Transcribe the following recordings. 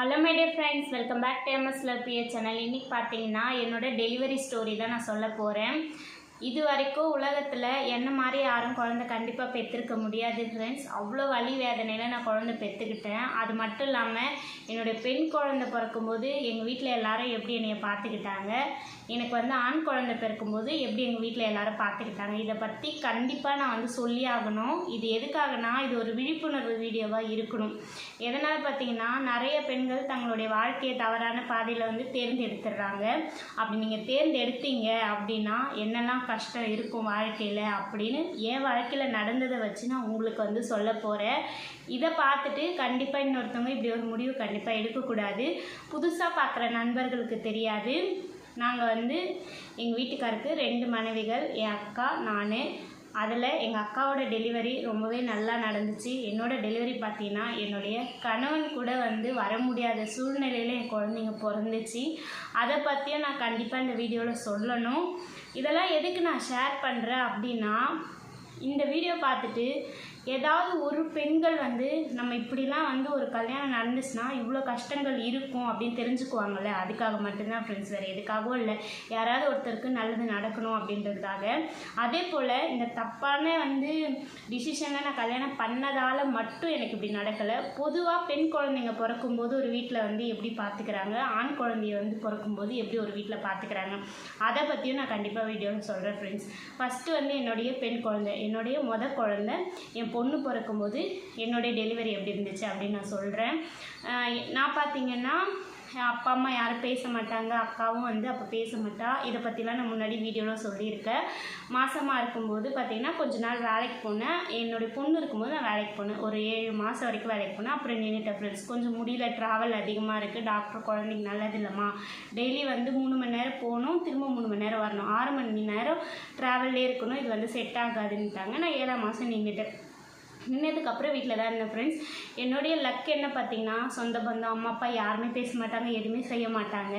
Hello my dear friends welcome back to M S லப்பிய channel இன்றைக்கி பார்த்தீங்கன்னா என்னோட delivery story தான் நான் சொல்ல போகிறேன் இது வரைக்கும் உலகத்தில் என்ன மாதிரி யாரும் குழந்தை கண்டிப்பாக பெற்றிருக்க முடியாது ஃப்ரெண்ட்ஸ் அவ்வளோ வலி வேதனையில் நான் குழந்தை பெற்றுக்கிட்டேன். அது மட்டும் இல்லாமல் என்னுடைய பெண் குழந்தை பிறக்கும்போது எங்கள் வீட்டில் எல்லாரும் எப்படி என்னைய பார்த்துக்கிட்டாங்க? எனக்கு வந்து ஆண் குழந்தை பிறக்கும்போது எப்படி எங்கள் வீட்டில் எல்லாரும் பார்த்துக்கிட்டாங்க? இதை பற்றி கண்டிப்பாக நான் வந்து சொல்லி ஆகணும். இது எதுக்காகனா இது ஒரு விழிப்புணர்வு வீடியோவாக இருக்கணும். எதனால் பார்த்தீங்கன்னா நிறைய பெண்கள் தங்களுடைய வாழ்க்கையை தவறான பாதையில் வந்து தேர்ந்தெடுத்துடுறாங்க. அப்படி நீங்கள் தேர்ந்தெடுத்தீங்க அப்படின்னா என்னெல்லாம் கஷ்டம் இருக்கும் வாழ்க்கையில் அப்படின்னு என் வாழ்க்கையில் நடந்ததை வச்சு நான் உங்களுக்கு வந்து சொல்ல போகிறேன் இதை பார்த்துட்டு கண்டிப்பாக இன்னொருத்தவங்க இப்படி ஒரு முடிவு கண்டிப்பாக எடுக்கக்கூடாது. புதுசாக பார்க்குற நண்பர்களுக்கு தெரியாது. நாங்கள் வந்து எங்கள் வீட்டுக்காருக்கு ரெண்டு மனைவிகள் என் அக்கா நான் அதில் எங்கள் அக்காவோட டெலிவரி ரொம்பவே நல்லா நடந்துச்சு. என்னோட டெலிவரி பார்த்தீங்கன்னா என்னுடைய கணவன் கூட வந்து வர முடியாத சூழ்நிலையில் என் குழந்தைங்க பிறந்துச்சு. அதை பற்றியும் நான் கண்டிப்பாக இந்த வீடியோவில் சொல்லணும். இதெல்லாம் எதுக்கு நான் ஷேர் பண்ணுறேன் அப்படின்னா இந்த வீடியோ பார்த்துட்டு ஏதாவது ஒரு பெண்கள் வந்து நம்ம இப்படிலாம் வந்து ஒரு கல்யாணம் நடந்துச்சுன்னா இவ்வளோ கஷ்டங்கள் இருக்கும் அப்படின்னு தெரிஞ்சுக்குவாங்கல்ல? அதுக்காக மட்டும்தான் ஃப்ரெண்ட்ஸ் வேறு எதுக்காகவும் இல்லை. யாராவது ஒருத்தருக்கு நல்லது நடக்கணும் அப்படின்றதுக்காக. அதே போல் இந்த தப்பான வந்து டிசிஷனில் நான் கல்யாணம் பண்ணதால் மட்டும் எனக்கு இப்படி நடக்கலை. பொதுவாக பெண் குழந்தைங்க பிறக்கும்போது ஒரு வீட்டில் வந்து எப்படி பார்த்துக்கிறாங்க? ஆண் குழந்தைய வந்து பிறக்கும்போது எப்படி ஒரு வீட்டில் பார்த்துக்கிறாங்க? அதை பற்றியும் நான் கண்டிப்பாக வீடியோவில் சொல்கிறேன் ஃப்ரெண்ட்ஸ் ஃபஸ்ட்டு வந்து என்னுடைய பெண் குழந்தை. என்னுடைய மொதல் குழந்தை என் பொண்ணு பிறக்கும்போது என்னுடைய டெலிவரி எப்படி இருந்துச்சு அப்படின்னு நான் சொல்கிறேன் நான் பார்த்தீங்கன்னா அப்பா அம்மா யாரும் பேச மாட்டாங்க. அக்காவும் வந்து அப்போ பேச மாட்டா. இதை பற்றிலாம் நான் முன்னாடி வீடியோவில் சொல்லியிருக்கேன். மாதமாக இருக்கும்போது பார்த்தீங்கன்னா கொஞ்ச நாள் வேலைக்கு போனேன். என்னுடைய பொண்ணு இருக்கும்போது நான் வேலைக்கு போனேன். ஒரு ஏழு மாதம் வரைக்கும் வேலைக்கு போனேன். அப்புறம் நின்றுட்டேன் ஃப்ரெண்ட்ஸ் கொஞ்சம் முடியல ட்ராவல் அதிகமாக இருக்குது டாக்டர் குழந்தைக்கு நல்லது இல்லைம்மா. டெய்லி வந்து மூணு மணி நேரம் போகணும். திரும்ப மூணு மணி நேரம் வரணும். ஆறு மணி நேரம் ட்ராவல்லே இருக்கணும். இது வந்து செட் ஆகாதுன்ட்டாங்க நான் ஏழாம் மாதம் நின்றுட்டேன் நின்னதுக்கப்புறம் வீட்டில் தான் இருந்தேன் ஃப்ரெண்ட்ஸ் என்னுடைய லக் என்ன பார்த்தீங்கன்னா சொந்த பந்தம் அம்மா அப்பா யாருமே பேச மாட்டாங்க எதுவுமே செய்ய மாட்டாங்க.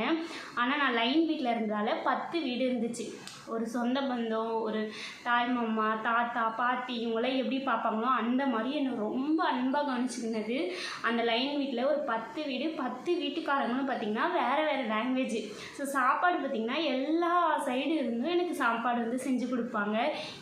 ஆனால் நான் லைன் வீட்டில் இருந்ததால் பத்து வீடு இருந்துச்சு. ஒரு சொந்த பந்தம் ஒரு தாய் மாமா தாத்தா பாட்டி இவங்களாம் எப்படி பார்ப்பாங்களோ அந்த மாதிரி என்னை ரொம்ப அன்பாக கவனிச்சுக்கினது அந்த லைன் வீட்டில் ஒரு பத்து வீடு பத்து வீட்டுக்காரங்களும் பார்த்திங்கன்னா வேறு வேறு லாங்குவேஜ் ஸோ சாப்பாடு பார்த்திங்கன்னா எல்லா சைடு இருந்தும் எனக்கு சாப்பாடு வந்து செஞ்சு கொடுப்பாங்க.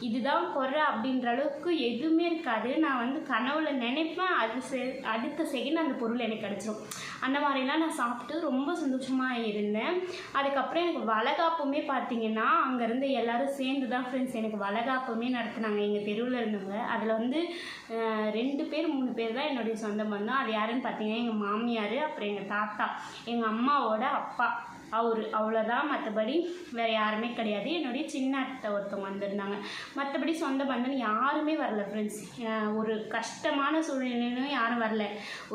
இதுதான் குறை அப்படின்ற அளவுக்கு எதுவுமே இருக்காது. நான் வந்து கனவுல நினைப்பேன். அது செ அடுத்த செகண்ட் அந்த பொருள் எனக்கு கிடச்சிரும். அந்த மாதிரிலாம் நான் சாப்பிட்டு ரொம்ப சந்தோஷமாக இருந்தேன். அதுக்கப்புறம் எனக்கு வளகாப்புமே அங்கே இருந்து எல்லாரும் சேர்ந்து தான் ஃப்ரெண்ட்ஸ் எனக்கு வளகாப்புமே நடத்துனாங்க எங்கள் தெருவில் இருந்தவங்க. அதில் வந்து ரெண்டு பேர் மூணு பேர் தான் என்னுடைய சொந்த பந்தம். அது யாருன்னு பார்த்தீங்கன்னா எங்கள் மாமியார் அப்புறம் எங்கள் தாத்தா. எங்கள் அம்மாவோட அப்பா. அவர் அவ்வளோதான் மற்றபடி வேறு யாருமே கிடையாது. என்னுடைய சின்ன அத்தை ஒருத்தவங்க வந்திருந்தாங்க. மற்றபடி சொந்த பந்தம் யாருமே வரல ஃப்ரெண்ட்ஸ் ஒரு கஷ்டமான சூழ்நிலையிலும் யாரும் வரல.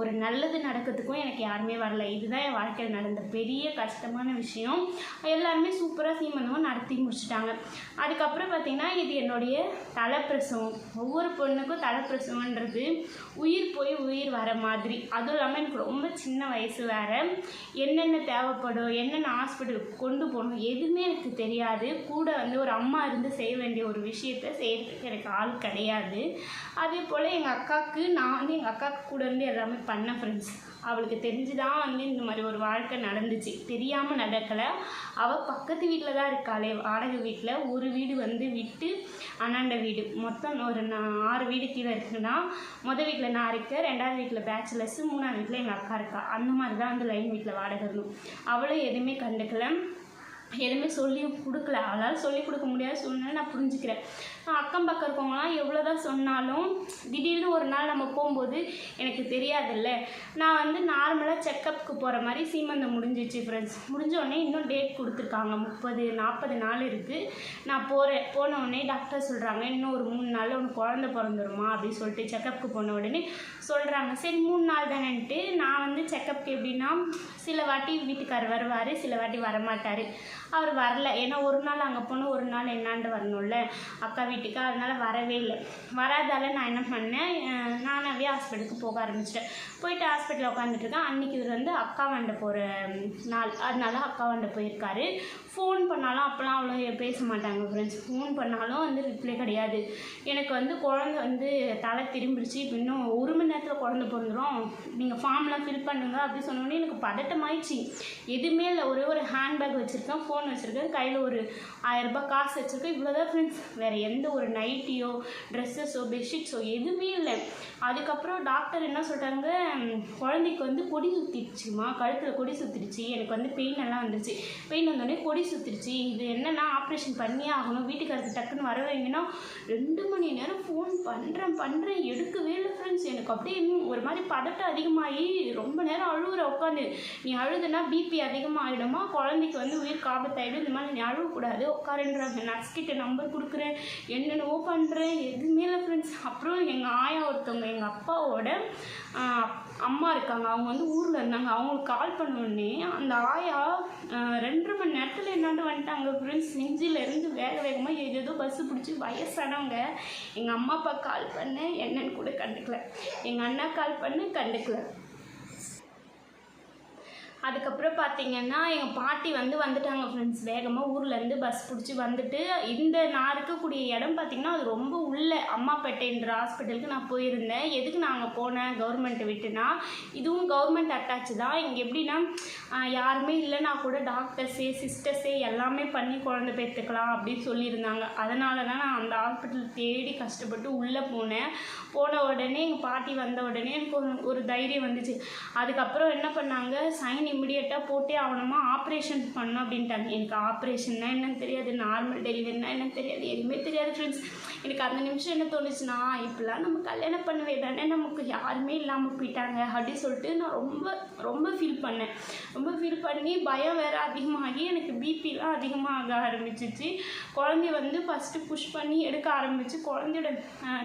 ஒரு நல்லது நடக்கிறதுக்கும் எனக்கு யாருமே வரல. இதுதான் என் வாழ்க்கையில் நடந்த பெரிய கஷ்டமான விஷயம். எல்லாருமே சூப்பராக சீமந்தமாக நடத்தி முடிச்சிட்டாங்க. அதுக்கப்புறம் பார்த்திங்கன்னா இது என்னுடைய தலைப்பிரசவம். ஒவ்வொரு பொண்ணுக்கும் தலைப்பிரசவன்றது உயிர் போய் உயிர் வர மாதிரி. அதுவும் இல்லாமல் எனக்கு ரொம்ப சின்ன வயசு வேறு. என்னென்ன தேவைப்படும் என்னென்ன நான் ஹாஸ்பிட்டலுக்கு கொண்டு போகணும் எதுவுமே எனக்கு தெரியாது. கூட வந்து ஒரு அம்மா இருந்து செய்ய வேண்டிய ஒரு விஷயத்த செய்கிறதுக்கு எனக்கு ஆள் கிடையாது. அதே போல் எங்கள் அக்காவுக்கு நான் வந்து எங்கள் அக்காவுக்கு கூட இருந்து எல்லாமே பண்ணேன் ஃப்ரெண்ட்ஸ் அவளுக்கு தெரிஞ்சு தான் வந்து இந்த மாதிரி ஒரு வாழ்க்கை நடந்துச்சு. தெரியாமல் நடக்கலை. அவள் பக்கத்து வீட்டில் தான் இருக்காளே வாடகை வீட்டில் ஒரு வீடு வந்து விட்டு அண்ணாண்ட வீடு. மொத்தம் ஒரு நா- ஆறு வீடு கீழே இருக்குன்னா மொதல் வீட்டில் நான் இருக்கேன் ரெண்டாவது வீட்டில் பேச்சுலர்ஸு மூணாவது வீட்டில் எங்கள் அக்கா இருக்கா. அந்த மாதிரி தான் அந்த லைன் வீட்டில் வாடகை இருந்தோம். அவளும் எதுவுமே கண்டுக்கல. எதுவுமே சொல்லி கொடுக்கல. அவளால் சொல்லி கொடுக்க முடியாத சூழ்நிலை நான் புரிஞ்சுக்கிறேன். அக்கம் பக்கம் இருக்கவங்களாம் எவ்வளோ தான் சொன்னாலும் திடீர்னு ஒரு நாள் நம்ம போகும்போது எனக்கு தெரியாதுல்ல. நான் வந்து நார்மலாக செக்கப்புக்கு போகிற மாதிரி சீமந்தம் முடிஞ்சிச்சு ஃப்ரெண்ட்ஸ் முடிஞ்சோடனே இன்னும் டேட் கொடுத்துருக்காங்க. முப்பது நாற்பது நாள் இருக்குது நான் போகிறேன் போன உடனே டாக்டர் சொல்கிறாங்க இன்னும் ஒரு மூணு நாளில் உனக்கு குழந்த பிறந்துருமா? அப்படின்னு சொல்லிட்டு செக்கப்புக்கு போன உடனே சொல்கிறாங்க சரி மூணு நாள் தானேன்ட்டு நான் வந்து செக்கப்புக்கு எப்படின்னா சில வாட்டி வீட்டுக்கார் வருவார் சில வாட்டி வரமாட்டார். அவர் வரல. ஏன்னா ஒரு நாள் அங்கே போனால் ஒரு நாள் என்னாண்டு வரணும்ல? அக்கா வீட்டுக்கு. அதனால் வரவே இல்லை. வராதால நான் என்ன பண்ணேன்? நானாகவே ஹாஸ்பிட்டலுக்கு போக ஆரம்பிச்சிட்டேன். போயிட்டு ஹாஸ்பிட்டலில் உட்காந்துட்ருக்கேன் அன்றைக்கி இவர் வந்து அக்கா வண்ட போகிற நாள். அதனால அக்கா வண்ட போயிருக்காரு. ஃபோன் பண்ணாலும் அப்போலாம் அவ்வளோ பேச மாட்டாங்க ஃப்ரெண்ட்ஸ் ஃபோன் பண்ணாலும் வந்து ரிப்ளை கிடையாது. எனக்கு வந்து குழந்தை வந்து தலை திரும்பிடுச்சு. இப்போ இன்னும் ஒரு மணி நேரத்தில் குழந்தை பிறந்துடும் நீங்கள் ஃபார்ம்லாம் ஃபில் பண்ணுங்க அப்படி சொன்னோடனே எனக்கு பதட்டமாயிடுச்சு. எதுவுமே இல்லை. ஒரே ஒரு ஹேண்ட்பேக் வச்சுருக்கேன். ஃபோன் வச்சுருக்கேன். கையில் ஒரு ஆயரரூபா காசு வச்சுருக்கேன். இவ்வளோ தான் ஃப்ரெண்ட்ஸ் வேறு எந்த ஒரு நைட்டியோ ட்ரெஸ்ஸஸோ பெட்ஷீட்ஸோ எதுவுமே இல்லை. அதுக்கப்புறம் டாக்டர் என்ன சொல்கிறாங்க குழந்தைக்கு வந்து கொடி சுற்றிடுச்சுமா கழுத்தில் கொடி சுற்றிடுச்சு எனக்கு வந்து பெயின் எல்லாம் வந்துருச்சு. பெயின் வந்தோடனே கொடி சுற்றிடுச்சு இது என்னென்னா ஆப்ரேஷன் பண்ணியே ஆகணும். வீட்டுக்காரருக்கு டக்குன்னு வர வைங்கன்னா ரெண்டு மணி நேரம் ஃபோன் பண்ணுறேன் பண்ணுறேன் எடுக்கவே இல்லை ஃப்ரெண்ட்ஸ் எனக்கு அப்படியே ஒரு மாதிரி பதட்டம் அதிகமாகி ரொம்ப நேரம் அழுகுற உட்காந்து. நீ அழுதுனா பிபி அதிகமாகிடுமா குழந்தைக்கு வந்து உயிர் ஆபத்தாயிடும். இந்த மாதிரி நீ அழுகக்கூடாது. உட்காருன்றாங்க. நர்ஸ் கிட்ட நம்பர் கொடுக்குறேன். என்னென்னவோ பண்ணுறேன் எதுவுமே இல்லை ஃப்ரெண்ட்ஸ் அப்புறம் எங்கள் ஆயா ஒருத்தவங்க எங்கள் அப்பாவோட அம்மா இருக்காங்க. அவங்க வந்து ஊரில் இருந்தாங்க. அவங்களுக்கு கால் பண்ண உடனே அந்த ஆயா ரெண்டு மணி நேரத்தில் என்னாண்டு வந்துட்டாங்க ஃப்ரெண்ட்ஸ் செஞ்சிலேருந்து வேக வேகமாக ஏதேதோ பஸ்ஸு பிடிச்சி வயசானவங்க. எங்கள் அம்மா அப்பா கால் பண்ணேன். என்னன்னு கூட கண்டுக்கல. எங்கள் அண்ணா கால் பண்ணு கண்டுக்கல. அதுக்கப்புறம் பார்த்தீங்கன்னா எங்கள் பாட்டி வந்து வந்துட்டாங்க ஃப்ரெண்ட்ஸ் வேகமாக ஊர்லேருந்து பஸ் பிடிச்சி வந்துட்டு இந்த நான் இருக்கக்கூடிய இடம் பார்த்தீங்கன்னா அது ரொம்ப உள்ள அம்மாப்பேட்டைன்ற ஹாஸ்பிட்டலுக்கு நான் போயிருந்தேன். எதுக்கு நான் அங்கே போனேன்? கவர்மெண்ட்டை விட்டுனா இதுவும் கவர்மெண்ட் அட்டாச் தான். இங்கே எப்படின்னா யாருமே இல்லைனா கூட டாக்டர்ஸே சிஸ்டர்ஸே எல்லாமே பண்ணி குழந்தை பெற்றுக்கலாம் அப்படின்னு சொல்லியிருந்தாங்க. அதனால தான் நான் அந்த ஹாஸ்பிட்டல் தேடி கஷ்டப்பட்டு உள்ளே போனேன். போன உடனே எங்கள் பாட்டி வந்த உடனே எனக்கு ஒரு ஒரு தைரியம் வந்துச்சு. அதுக்கப்புறம் என்ன பண்ணாங்க? சைன் இமிடியேட்டாக போட்டே ஆகணுமா? ஆப்ரேஷன் பண்ணணும் அப்படின்ட்டாங்க. எனக்கு ஆப்ரேஷன்னா என்னன்னு தெரியாது. நார்மல் டெலிவரினா என்னன்னு தெரியாது. எதுவுமே தெரியாது ஃப்ரெண்ட்ஸ் எனக்கு அந்த நிமிஷம் என்ன தோணுச்சுன்னா இப்படிலாம் நம்ம கல்யாணம் பண்ணவே தானே நமக்கு யாருமே இல்லாமல் போயிட்டாங்க அப்படின்னு சொல்லிட்டு நான் ரொம்ப ரொம்ப ஃபீல் பண்ணேன். ரொம்ப ஃபீல் பண்ணி பயம் வேறு அதிகமாகி எனக்கு பிபிலாம் அதிகமாக ஆரம்பிச்சிச்சு. குழந்தைய வந்து ஃபஸ்ட்டு புஷ் பண்ணி எடுக்க ஆரம்பிச்சு குழந்தையோட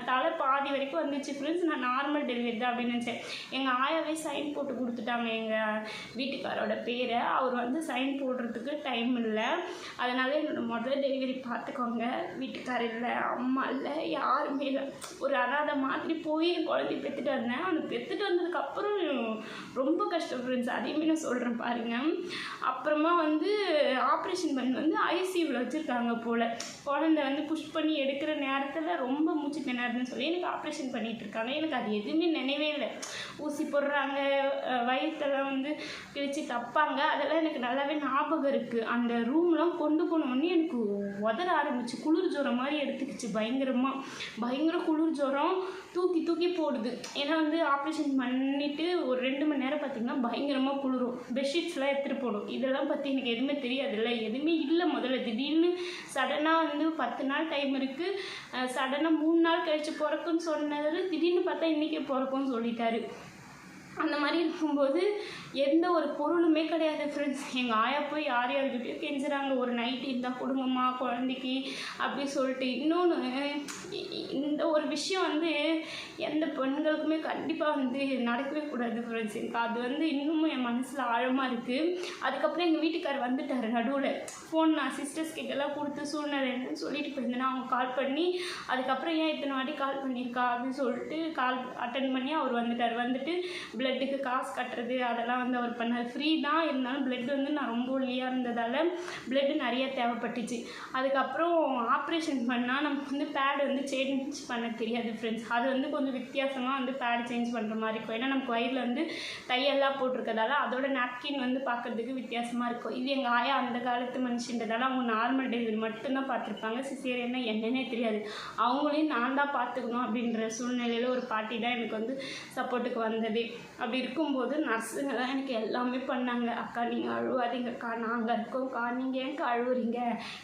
தலை பாதி வரைக்கும் வந்துச்சு ஃப்ரெண்ட்ஸ் நான் நார்மல் டெலிவரி தான் அப்படின்னு நினச்சேன். எங்கள் ஆயாவே சைன் போட்டு கொடுத்துட்டாங்க. எங்கள் வீட்டுக்காரோட பேரை அவர் வந்து சைன் போடுறதுக்கு டைம் இல்லை. அதனால என்னோட முதல் டெலிவரி பார்த்துக்கோங்க. வீட்டுக்காரர் இல்லை அம்மா இல்லை யாருமே இல்லை. ஒரு அனாதை மாதிரி போய் என் குழந்தைய பெற்றுட்டு வந்தேன். அந்த பெற்றுட்டு வந்ததுக்கப்புறம் ரொம்ப கஷ்டம் ஃப்ரெண்ட்ஸ் அதையுமே நான் சொல்கிறேன் பாருங்கள் அப்புறமா வந்து ஆப்ரேஷன் பண்ணி வந்து ஐசியூவில் வச்சுருக்காங்க போல். குழந்தை வந்து புஷ் பண்ணி எடுக்கிற நேரத்தில் ரொம்ப மூச்சு திணறதுன்னு சொல்லி எனக்கு ஆப்ரேஷன் பண்ணிகிட்டு இருக்காங்க. எனக்கு அது எதுவுமே நினைவே இல்லை. ஊசி போடுறாங்க. வயிற்றெல்லாம் வந்து வச்சு தப்பாங்க. அதெல்லாம் எனக்கு நல்லாவே ஞாபகம் இருக்குது அந்த ரூம்லாம் கொண்டு போனோடனே எனக்கு உதற ஆரம்பிச்சு குளிர் ஜுரம் மாதிரி எடுத்துக்கிச்சு பயங்கரமாக பயங்கர குளிர் ஜுரம் தூக்கி தூக்கி போடுது. ஏன்னா வந்து ஆப்ரேஷன் பண்ணிவிட்டு ஒரு ரெண்டு மணி நேரம் பார்த்திங்கன்னா பயங்கரமாக குளிரும். பெட்ஷீட்ஸ்லாம் எடுத்துகிட்டு போடும். இதெல்லாம் பற்றி எனக்கு எதுவுமே தெரியாதுல்ல. எதுவுமே இல்லை முதல்ல. திடீர்னு சடனாக வந்து பத்து நாள் டைம் இருக்குது சடனாக மூணு நாள் கழிச்சு பிறக்குன்னு சொன்னது. திடீர்னு பார்த்தா இன்றைக்கே பிறக்கும்னு சொல்லிட்டாரு. அந்த மாதிரி இருக்கும்போது எந்த ஒரு பொருளுமே கிடையாது ஃப்ரெண்ட்ஸ் எங்கள் ஆயா போய் யார் யார்கிட்டயோ கெஞ்சுறாங்க. ஒரு நைட் இருந்தால் கொடுங்கம்மா குழந்தைக்கு அப்படி சொல்லிட்டு. இன்னொன்று இந்த ஒரு விஷயம் வந்து எந்த பெண்களுக்குமே கண்டிப்பாக வந்து நடக்கவே கூடாது ஃப்ரெண்ட்ஸ் எனக்கு அது வந்து இன்னமும் என் மனசில் ஆழமாக இருக்குது அதுக்கப்புறம் எங்கள் வீட்டுக்கார் வந்துட்டார் நடுவில். ஃபோன் நான் சிஸ்டர்ஸ் கிட்டலாம் கொடுத்து சூழ்நிலை என்னன்னு சொல்லிட்டு போயிருந்தேன்னா அவங்க கால் பண்ணி அதுக்கப்புறம் ஏன் இத்தனை வாட்டி கால் பண்ணியிருக்கா? அப்படின்னு சொல்லிட்டு கால் அட்டன் பண்ணி அவர் வந்துட்டார். வந்துட்டு பிளட்டுக்கு காசு கட்டுறது அதெல்லாம் வந்து அவர் பண்ணார் ஃப்ரீ தான் இருந்தாலும் பிளட் வந்து நான் ரொம்ப ஒல்லியாக இருந்ததால் பிளட் நிறைய தேவைப்பட்டுச்சு. அதுக்கப்புறம் ஆப்ரேஷன் பண்ணால் நமக்கு வந்து பேடு வந்து சேஞ்ச் பண்ண தெரியாது ஃப்ரெண்ட்ஸ் அது வந்து கொஞ்சம் வித்தியாசமாக வந்து பேடு சேஞ்ச் பண்ணுற மாதிரி இருக்கும். ஏன்னா நமக்கு வயிறில் வந்து தையெல்லாம் போட்டிருக்கதால அதோட நாப்கின் வந்து பார்க்கறதுக்கு வித்தியாசமாக இருக்கும். இது எங்கள் ஆயா அந்த காலத்து மனுஷன்றதால அவங்க நார்மல் டெலிவரி மட்டும்தான் பார்த்துருப்பாங்க. சிசேரியன்னா என்னன்னே தெரியாது. அவங்களையும் நான் தான் பார்த்துக்கணும் அப்படின்ற சூழ்நிலையில் ஒரு பாட்டி தான் எனக்கு வந்து சப்போர்ட்டுக்கு வந்ததே. அப்படி இருக்கும்போது நர்ஸுங்க தான் எனக்கு எல்லாமே பண்ணாங்க. அக்கா நீங்கள் அழுவாதீங்கக்கா. நாங்கள் இருக்கோம்க்கா. நீங்கள் ஏன்க்கா அழுவுறீங்க?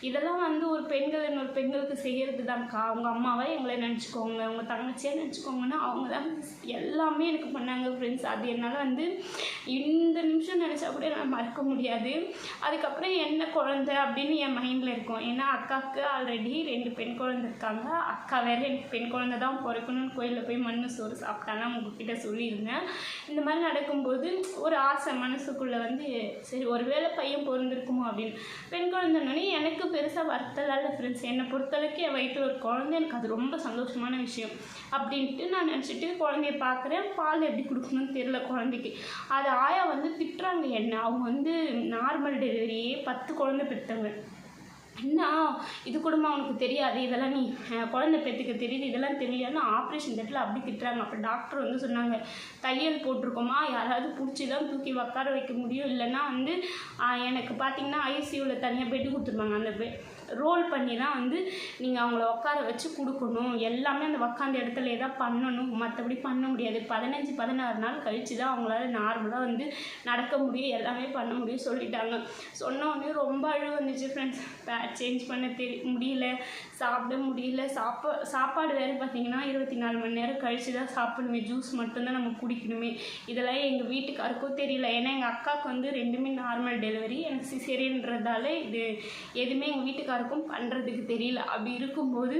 இதெல்லாம் வந்து ஒரு பெண்கள் இன்னொரு பெண்களுக்கு செய்கிறது தான்க்கா அவங்க அம்மாவை எங்களை நினச்சிக்கோங்க. உங்கள் தங்கச்சியாக நினச்சிக்கோங்கன்னா அவங்க தான் எல்லாமே எனக்கு பண்ணாங்க ஃப்ரெண்ட்ஸ் அது என்னால் வந்து இந்த நிமிஷம் நினச்சா கூட என்னால் மறக்க முடியாது. அதுக்கப்புறம் என்ன குழந்தை அப்படின்னு என் மைண்டில் இருக்கும். ஏன்னா அக்காவுக்கு ஆல்ரெடி ரெண்டு பெண் குழந்தை இருக்காங்க. அக்கா வேற எனக்கு பெண் குழந்தை தான் பிறக்கணும்னு கோயிலில் போய் மண்ணு சோறு சாப்பிட்டாங்க உங்ககிட்ட சொல்லியிருந்தேன். இந்த மாதிரி நடக்கும்போது ஒரு ஆசை மனசுக்குள்ளே வந்து சரி ஒருவேளை பையன் பிறந்திருக்குமோ அப்படின்னு. பெண் குழந்தைனே எனக்கு பெருசாக வர்த்தல இல்லை ஃப்ரெண்ட்ஸ் என்னை பொறுத்தளவுக்கு என் வயிற்றில் ஒரு குழந்தை எனக்கு அது ரொம்ப சந்தோஷமான விஷயம் அப்படின்ட்டு நான் நினச்சிட்டு குழந்தைய பார்க்குறேன் பால் எப்படி கொடுக்கணும்னு தெரில குழந்தைக்கு. அது ஆயா வந்து திட்டுறாங்க என்ன? அவங்க வந்து நார்மல் டெலிவரியே பத்து குழந்தை பெற்றவங்க. என்ன? இது கூடமா அவனுக்கு தெரியாது? இதெல்லாம் நீ குழந்தை பேத்துக்கு தெரியுது. இதெல்லாம் தெரியலன்னு ஆப்ரேஷன் தேட்டரில் அப்படி திட்டுறாங்க. அப்போ டாக்டர் வந்து சொன்னாங்க தையல் போட்டிருக்கோமா? யாராவது பிடிச்சி தான் தூக்கி உட்கார வைக்க முடியும். இல்லைன்னா வந்து எனக்கு பார்த்தீங்கன்னா ஐசியூவில் தனியாக பெட்டு கொடுத்துருவாங்க. அந்த பே ரோல் பண்ணி தான் வந்து நீங்கள் அவங்கள உட்கார வச்சு கொடுக்கணும். எல்லாமே அந்த உக்காந்த இடத்துல தான் பண்ணணும். மற்றபடி பண்ண முடியாது. பதினஞ்சு பதினாறு நாள் கழித்து தான் அவங்களால நார்மலாக வந்து நடக்க முடியும். எல்லாமே பண்ண முடியும் சொல்லிட்டாங்க. சொன்னோடனே ரொம்ப அழுவு வந்துச்சு ஃப்ரெண்ட்ஸ் பேட் சேஞ்ச் பண்ண தெரி முடியல. சாப்பிட முடியல. சாப்பா சாப்பாடு வேறு பார்த்தீங்கன்னா இருபத்தி நாலு மணி நேரம் கழித்து தான் சாப்பிடணுமே. ஜூஸ் மட்டும்தான் நம்ம குடிக்கணுமே. இதெல்லாம் எங்கள் வீட்டுக்காருக்கும் தெரியல. ஏன்னா எங்கள் அக்காவுக்கு வந்து ரெண்டுமே நார்மல் டெலிவரி எனக்கு சிசேரியன்றதால இது எதுவுமே எங்கள் இருக்கும். பண்ணுறதுக்கு தெரியல. அப்படி இருக்கும்போது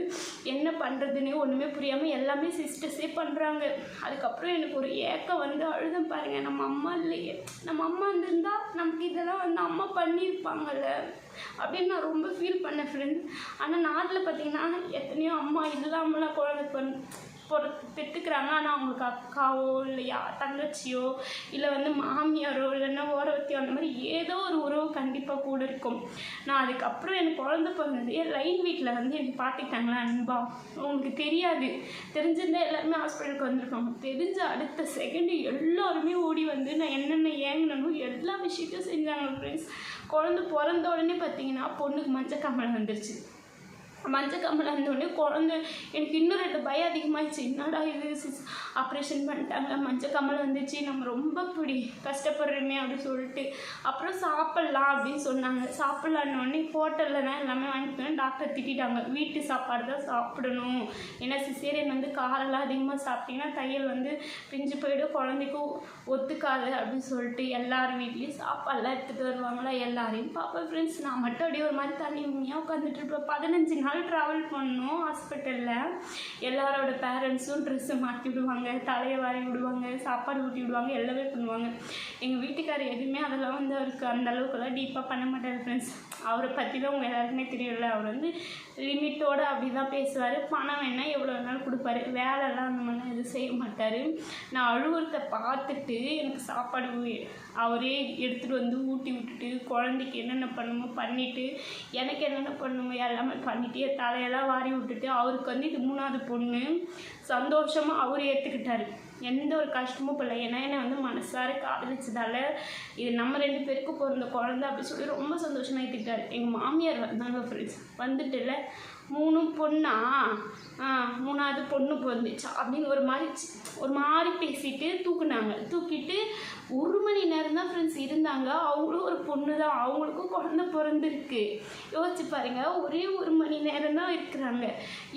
என்ன பண்ணுறதுன்னே ஒன்றுமே புரியாமல் எல்லாமே சிஸ்டர்ஸே பண்ணுறாங்க அதுக்கப்புறம் எனக்கு ஒரு ஏக்கம் வந்து அழுதம் பாருங்கள் நம்ம அம்மா இல்லையே. நம்ம அம்மா இருந்திருந்தால் நமக்கு இதெல்லாம் வந்து அம்மா பண்ணியிருப்பாங்கல்ல. அப்படின்னு நான் ரொம்ப ஃபீல் பண்ணேன் ஃப்ரெண்ட் ஆனால் நாட்டில் பார்த்தீங்கன்னா எத்தனையோ அம்மா இல்லாமலாம் குழந்தை பண் பொறு பெற்றுக்கிறாங்க ஆனால் அவங்களுக்கு அக்காவோ இல்லை யா தங்கச்சியோ இல்லை வந்து மாமியாரோ இல்லைன்னா ஓரவத்தியோ அந்த மாதிரி ஏதோ ஒரு உறவு கண்டிப்பாக கூட இருக்கும். நான் அதுக்கப்புறம் எனக்கு குழந்த பிறந்தது லைன் வீட்டில் வந்து எனக்கு பார்த்துக்கிட்டாங்களா அன்பா? உங்களுக்கு தெரியாது. தெரிஞ்சிருந்தா எல்லாருமே ஹாஸ்பிட்டலுக்கு வந்திருப்பாங்க தெரிஞ்ச அடுத்த செகண்டு எல்லோருமே ஓடி வந்து நான் என்னென்ன ஏங்கினோ எல்லா விஷயத்தையும் செஞ்சாங்க ஃப்ரெண்ட்ஸ் குழந்த பிறந்த உடனே பார்த்தீங்கன்னா பொண்ணுக்கு மஞ்சக்காமல் வந்துருச்சு. மஞ்சள் கம்மல் இருந்தோடனே குழந்தை எனக்கு இன்னும் ரெண்டு பயம் அதிகமாகிடுச்சு என்னடா இது? சிஸ் ஆப்ரேஷன் பண்ணிட்டாங்க. மஞ்சள் கம்மல் வந்துச்சு. நம்ம ரொம்ப இப்படி கஷ்டப்படுறோமே அப்படின்னு சொல்லிட்டு. அப்புறம் சாப்பிட்லாம் அப்படின்னு சொன்னாங்க. சாப்பிட்லான்னொடனே ஹோட்டலில் தான் எல்லாமே வாங்கிட்டு டாக்டர் திட்டிட்டாங்க. வீட்டு சாப்பாடு தான் சாப்பிடணும். ஏன்னா சிசேரியன் வந்து காரெல்லாம் அதிகமாக சாப்பிட்டீங்கன்னா தையல் வந்து பிஞ்சு போயிடும். குழந்தைக்கும் ஒத்துக்காது அப்படின்னு சொல்லிட்டு எல்லார் வீட்லேயும் சாப்பாடுலாம் எடுத்துகிட்டு வருவாங்களா? எல்லாரையும் பார்ப்பேன் ஃப்ரெண்ட்ஸ் நான் மட்டும் அப்படியே ஒரு மாதிரி தனிமையாக உட்காந்துட்டு இருப்பேன். பதினஞ்சு நாள் ட்ராவல் பண்ணோம் ஹாஸ்பிட்டலில் எல்லாரோட பேரண்ட்ஸும் ட்ரெஸ்ஸு மாற்றி விடுவாங்க தலையை வாரி விடுவாங்க சாப்பாடு ஊட்டி விடுவாங்க எல்லாமே பண்ணுவாங்க. எங்கள் வீட்டுக்காரர் எதுவுமே அதெல்லாம் வந்து அவருக்கு அந்த அளவுக்குலாம் டீப்பாக பண்ண மாட்டார் ஃப்ரெண்ட்ஸ் அவரை பற்றி தான் உங்கள் எல்லாருக்குமே தெரியல. அவர் வந்து லிமிட்டோடு அப்படி தான் பேசுவார். பணம் வேணால் எவ்வளோ வேணாலும் கொடுப்பாரு. வேலைலாம் அந்த மாதிரிலாம் எதுவும் செய்ய மாட்டார். நான் அழுகுறத பார்த்துட்டு எனக்கு சாப்பாடு அவரே எடுத்துகிட்டு வந்து ஊட்டி விட்டுட்டு குழந்தைக்கு என்னென்ன பண்ணுமோ பண்ணிவிட்டு எனக்கு என்னென்ன பண்ணுமோ எல்லாமே பண்ணிவிட்டு என் தலையெல்லாம் வாரி விட்டுட்டு அவருக்கு வந்து இது மூணாவது பொண்ணு. சந்தோஷமாக அவர் ஏற்றுக்கிட்டாரு எந்த ஒரு கஷ்டமும் இல்லை ஏன்னா என்னை வந்து மனசார காதலிச்சதால இது நம்ம ரெண்டு பேருக்கும் பிறந்த குழந்தை அப்படின்னு சொல்லி ரொம்ப சந்தோஷமாக ஏற்றுக்கிட்டாரு எங்கள் மாமியார் வந்தாங்க ஃப்ரெண்ட்ஸ் வந்துட்டுல மூணு பொண்ணா? மூணாவது பொண்ணு பிறந்துச்சா? அப்படின்னு ஒரு மாதிரி ஒரு மாதிரி பேசிட்டு தூக்குனாங்க. தூக்கிட்டு ஒரு மணி நேரம் தான் ஃப்ரெண்ட்ஸ் இருந்தாங்க. அவங்களும் ஒரு பொண்ணு தான் அவங்களுக்கும் குழந்தை பிறந்திருக்கு. யோசிச்சு பாருங்க ஒரே ஒரு மணி நேரம் தான் இருக்கிறாங்க.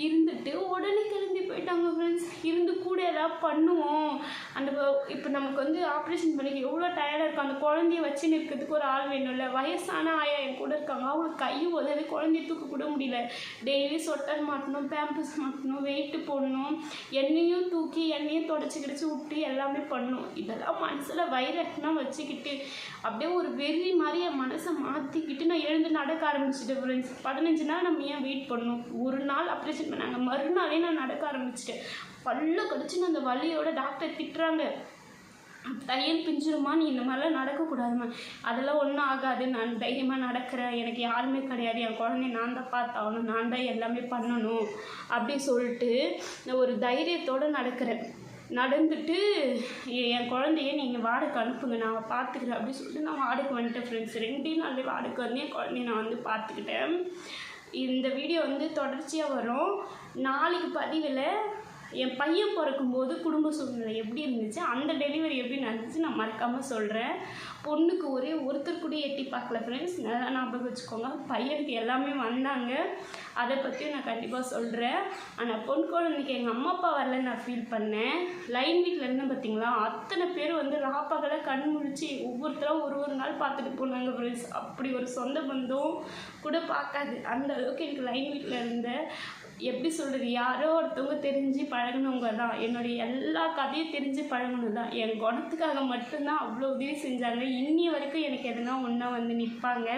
இருந்துட்டு உடனே கிளம்பி போயிட்டாங்க ஃப்ரெண்ட்ஸ் இருந்து கூட ஏதாவது பண்ணுவோம். அந்த இப்போ நமக்கு வந்து ஆப்ரேஷன் பண்ணிக்க எவ்வளோ டயர்டாக இருக்கும் அந்த குழந்தைய வச்சு நிற்கிறதுக்கு ஒரு ஆள் வேணும்ல. வயசான ஆயா என் கூட இருக்காங்க. அவங்களுக்கு கை உதவி குழந்தைய தூக்க கூட முடியல. டெய்லி சொட்டர் மாட்டணும் பேம்பஸ் மாட்டணும் வெயிட்டு போடணும். எண்ணெயும் தூக்கி எண்ணெயும் தொடச்சி கிடச்சி விட்டு எல்லாமே பண்ணணும் இதெல்லாம் மனசில் வைரட்னா வச்சுக்கிட்டு அப்படியே ஒரு வெறி மாதிரி என் மனசை மாற்றிக்கிட்டு நான் எழுந்து நடக்க ஆரம்பிச்சிட்டேன் ஃப்ரெண்ட்ஸ் பதினஞ்சு நாள் நம்ம ஏன் வெயிட் பண்ணணும்? ஒரு நாள் ஆப்ரேஷன் பண்ணாங்க. மறுநாளே நான் நடக்க ஆரம்பிச்சிட்டேன். பல்ல கடிச்சுன்னு அந்த வலியோட டாக்டர் திட்டுறாங்க. தையல் பிஞ்சிருமா நீ? இந்த மாதிரிலாம் நடக்கக்கூடாதுமா அதெல்லாம் ஒன்றும் ஆகாது. நான் தைரியமாக நடக்கிறேன். எனக்கு யாருமே கிடையாது. என் குழந்தைய நான் தான் பார்த்தாகணும். நான் தான் எல்லாமே பண்ணணும். அப்படி சொல்லிட்டு நான் ஒரு தைரியத்தோடு நடக்கிறேன். நடந்துட்டு என் குழந்தைய நீங்கள் வாடகை அனுப்புங்க நான் பார்த்துக்கிறேன் அப்படி சொல்லிட்டு நான் வாடகை வந்துட்டேன் ஃப்ரெண்ட்ஸ் ரெண்டே நாள்லேயே வாடகை வந்து என் குழந்தைய நான் வந்து பார்த்துக்கிட்டேன் இந்த வீடியோ வந்து தொடர்ச்சியாக வரும். நாளைக்கு பதிவில் என் பையன் பிறக்கும்போது குடும்ப சூழ்நிலை எப்படி இருந்துச்சு? அந்த டெலிவரி எப்படி நடந்துச்சு நான் மறக்காமல் சொல்கிறேன் பொண்ணுக்கு ஒரே ஒருத்தர் கூட எட்டி பார்க்கல ஃப்ரெண்ட்ஸ் நல்லா ஞாபகம் வச்சுக்கோங்க. பையனுக்கு எல்லாமே வந்தாங்க. அதை பற்றியும் நான் கண்டிப்பாக சொல்கிறேன் ஆனால் பொன் குழந்தைக்கு எங்கள் அம்மா அப்பா வரல நான் ஃபீல் பண்ணேன். லைன் வீட்டில் இருந்தேன் பார்த்தீங்களா அத்தனை பேர் வந்து ராப்பகலை கண் முழிச்சு ஒவ்வொருத்தரும் ஒரு ஒரு நாள் பார்த்துட்டு போனாங்க ஃப்ரெண்ட்ஸ் அப்படி ஒரு சொந்த பந்தம் கூட பார்க்காது. அந்த அளவுக்கு எனக்கு லைன் வீட்டில் இருந்த எப்படி சொல்கிறது யாரோ ஒருத்தவங்க தெரிஞ்சு பழகுனவங்க தான். என்னுடைய எல்லா கதையும் தெரிஞ்சு பழகினது தான். என் குணத்துக்காக மட்டும்தான் அவ்வளோ உதவி செஞ்சாங்க. இன்னி வரைக்கும் எனக்கு எதுனா ஒன்றா வந்து நிற்பாங்க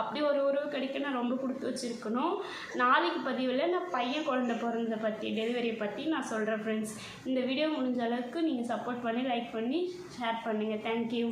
அப்படி ஒரு உறவு கிடைக்க நான் ரொம்ப கொடுத்து வச்சுருக்கணும். நாளைக்கு பதிவில் நான் பையன் குழந்தை பிறந்ததை பற்றி டெலிவரியை பற்றி நான் சொல்கிறேன் ஃப்ரெண்ட்ஸ் இந்த வீடியோ முடிஞ்ச அளவுக்கு நீங்கள் சப்போர்ட் பண்ணி லைக் பண்ணி ஷேர் பண்ணுங்கள் தேங்க்யூ